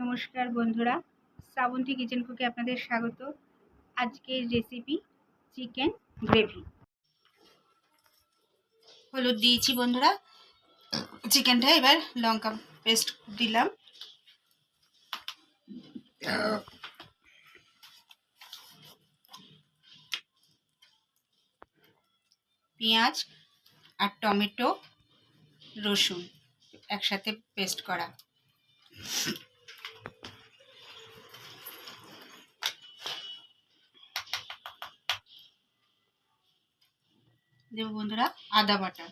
নমস্কার বন্ধুরা, শ্রাবন্তী কিচেন কুকে আপনাদের স্বাগত। আজকের রেসিপি চিকেন গ্রেভি হলুদ দিয়েছি বন্ধুরা। চিকেনটা এবার লঙ্কা পেস্ট দিলাম। পেঁয়াজ আর টমেটো, রসুন একসাথে পেস্ট করা। দেবো বন্ধুরা আদা বাটা।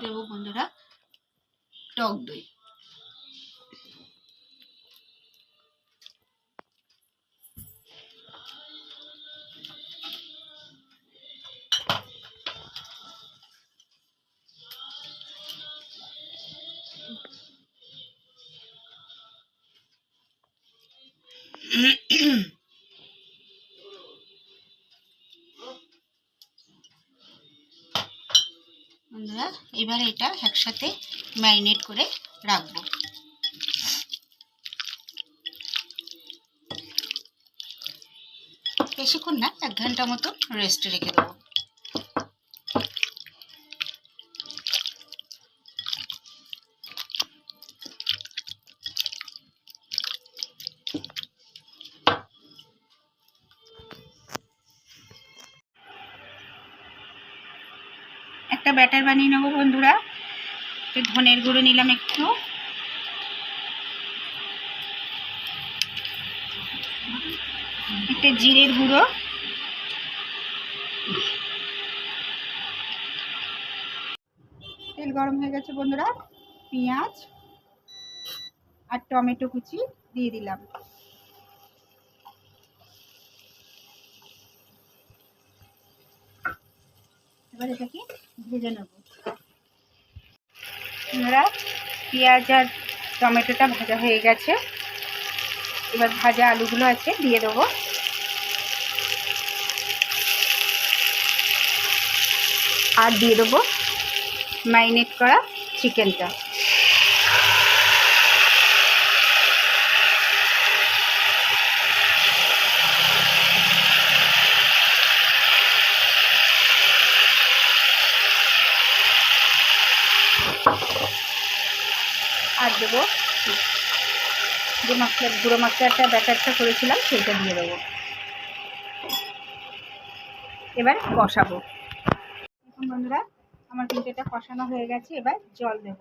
দেব বন্ধুরা টক দই। বন্ধুরা, এবার এটা একসাথে ম্যারিনেট করে রাখব। বেশিক্ষণ না, এক ঘণ্টা মতো রেস্টে রেখে দেবো। একটা ব্যাটার বানিয়ে নেব বন্ধুরা। একটু ধনের গুঁড়ো নিলাম একটু। একটা জিরের গুঁড়ো। তেল গরম হয়ে গেছে বন্ধুরা। পেঁয়াজ আর টমেটো কুচি দিয়ে দিলাম। এবার এটাকে ভেজে নেব। আমরা পেঁয়াজ আর টমেটোটা ভাজা হয়ে গেছে। এবার ভাজা আলুগুলো আছে, দিয়ে দেবো। আর দিয়ে দেবো ম্যারিনেট করা চিকেনটা। আর দেবো যে মশলা গুঁড়ো মশলাটা ব্যাটারটা করেছিলাম, সেইটা দিয়ে দেবো। এবার কষাবো। বন্ধুরা, আমার কিন্তু এটা কষানো হয়ে গেছে, এবার জল দেব।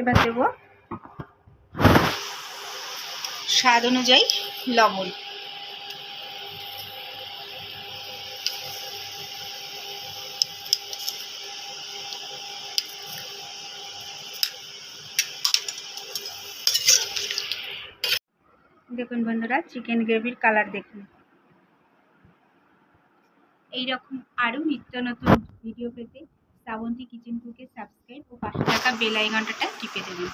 এবার দেব স্বাদ অনুযায়ী লবণ। দেখুন বন্ধুরা চিকেন গ্রেভির কালার দেখুন। এইরকম আরও নিত্য নতুন ভিডিও পেতে শ্রাবন্তী কিচেন কুকে সাবস্ক্রাইব ও পাশে থাকা বেল আইকনটা টিপে দেবেন।